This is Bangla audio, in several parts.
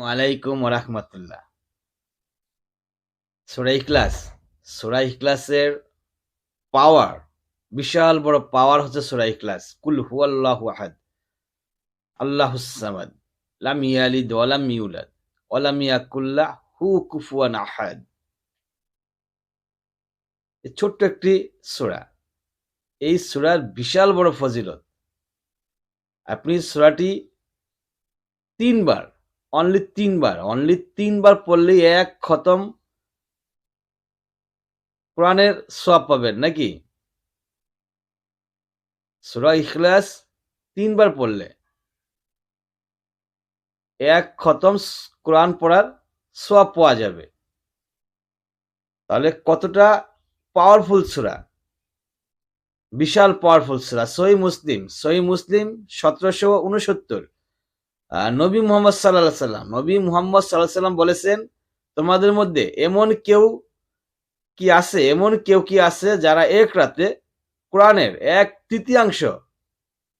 আলাইকুম ওরহমতুল্লাহ সুরাই ক্লাস সুরাই ক্লাসের পাওয়ার বিশাল বড় পাওয়ার হচ্ছে সুরাই ক্লাস কুল হু আল্লাহ আহাদ আল্লাহ সামাদ, লাম ইউলাদ ওয়ালাম হু কুফুয়ান আহাদ। ছোট্ট একটি সূরা। এই সূরার বিশাল বড় ফজিলত। আপনি সূরাটি তিনবার অনলি তিনবার অনলি তিনবার পড়লেই এক খতম কোরআনের সব পাবেন, নাকি? সুরা ইখলাস তিনবার পড়লে এক খতম কোরআন পড়ার সব পাওয়া যাবে। তাহলে কতটা পাওয়ারফুল সুরা? বিশাল পাওয়ারফুল সুরা। সই মুসলিম সই মুসলিম সতেরোশো উনসত্তর। নবী মোহাম্মদ সাল্লাহ সাল্লাম, নবী মোহাম্মদ সাল্লাহ সাল্লাম বলেছেন, তোমাদের মধ্যে এমন কেউ কি আছে, এমন কেউ কি আছে যারা এক রাতে কোরআনের এক তৃতীয়াংশ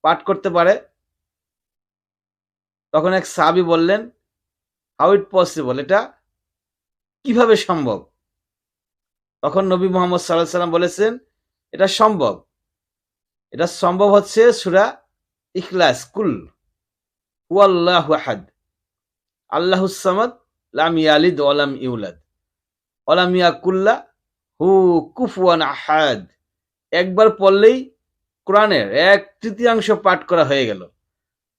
পাঠ করতে পারে? তখন এক সাবি বললেন হাউ ইট পসিবল এটা কীভাবে সম্ভব? তখন নবী মোহাম্মদ সাল্লাহ সাল্লাম বলেছেন, এটা সম্ভব। এটা সম্ভব হচ্ছে সুরা ইখলাস, কুল। লাম ইয়ালিদ ওয়ালাম ইউলাদ। ওয়ালাম ইয়াকুল্লা, হু কুফুয়ান আহাদ। একবার পড়লেই কোরআনের এক তৃতীয়াংশ পাঠ করা হয়ে গেল।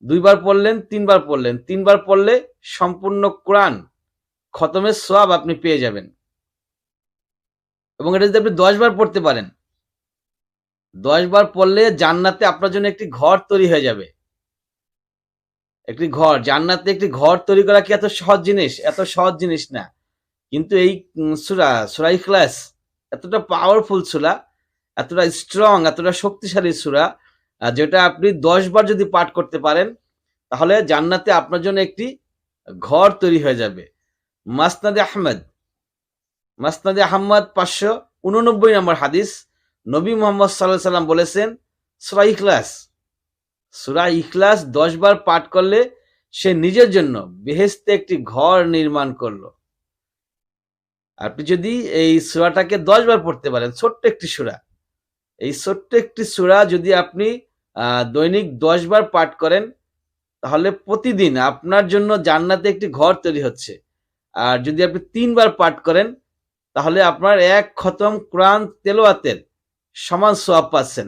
দুইবার পড়লেন, তিনবার পড়লেন। তিনবার পড়লে সম্পূর্ণ কোরআন খতমের সব আপনি পেয়ে যাবেন। এবং এটা যদি আপনি দশ বার পড়তে পারেন দশ বার পড়লে জান্নাতে আপনার জন্য একটি ঘর তৈরি হয়ে যাবে। একটি ঘর, জান্নাতে একটি ঘর তৈরি করা কি এত সহজ জিনিস? এত সহজ জিনিস না। কিন্তু এই সুরা সুরা ইখলাস এতটা পাওয়ারফুল সুরা, এতটা স্ট্রং এতটা শক্তিশালী সুরা যেটা আপনি দশ বার যদি পাঠ করতে পারেন, তাহলে জান্নাতে আপনার জন্য একটি ঘর তৈরি হয়ে যাবে। মাসনাদে আহমেদ, মাসনাদে আহমদ পাঁচশো উননব্বই নম্বর হাদিস, নবী মোহাম্মদ সাল্লাহ সাল্লাম বলেছেন, সুরা ইখলাস সুরা ইখলাস দশ বার পাঠ করলে সে নিজের জন্য বেহেস্তে একটি ঘর নির্মাণ করল। আপনি যদি এই সুরাটাকে দশ বার পড়তে পারেন, ছোট্ট একটি সুরা। এই ছোট্ট একটি সুরা যদি আপনি দৈনিক দশ বার পাঠ করেন, তাহলে প্রতিদিন আপনার জন্য জান্নাতে একটি ঘর তৈরি হচ্ছে। আর যদি আপনি তিনবার পাঠ করেন, তাহলে আপনার এক খতম কোরআন তেলোয়াতের সমান সোয়াব পাচ্ছেন।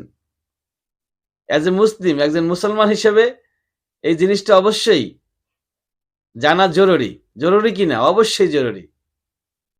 অ্যাজ এ মুসলিম একজন মুসলমান হিসেবে এই জিনিসটা অবশ্যই জানা জরুরি। জরুরি কিনা? অবশ্যই জরুরি।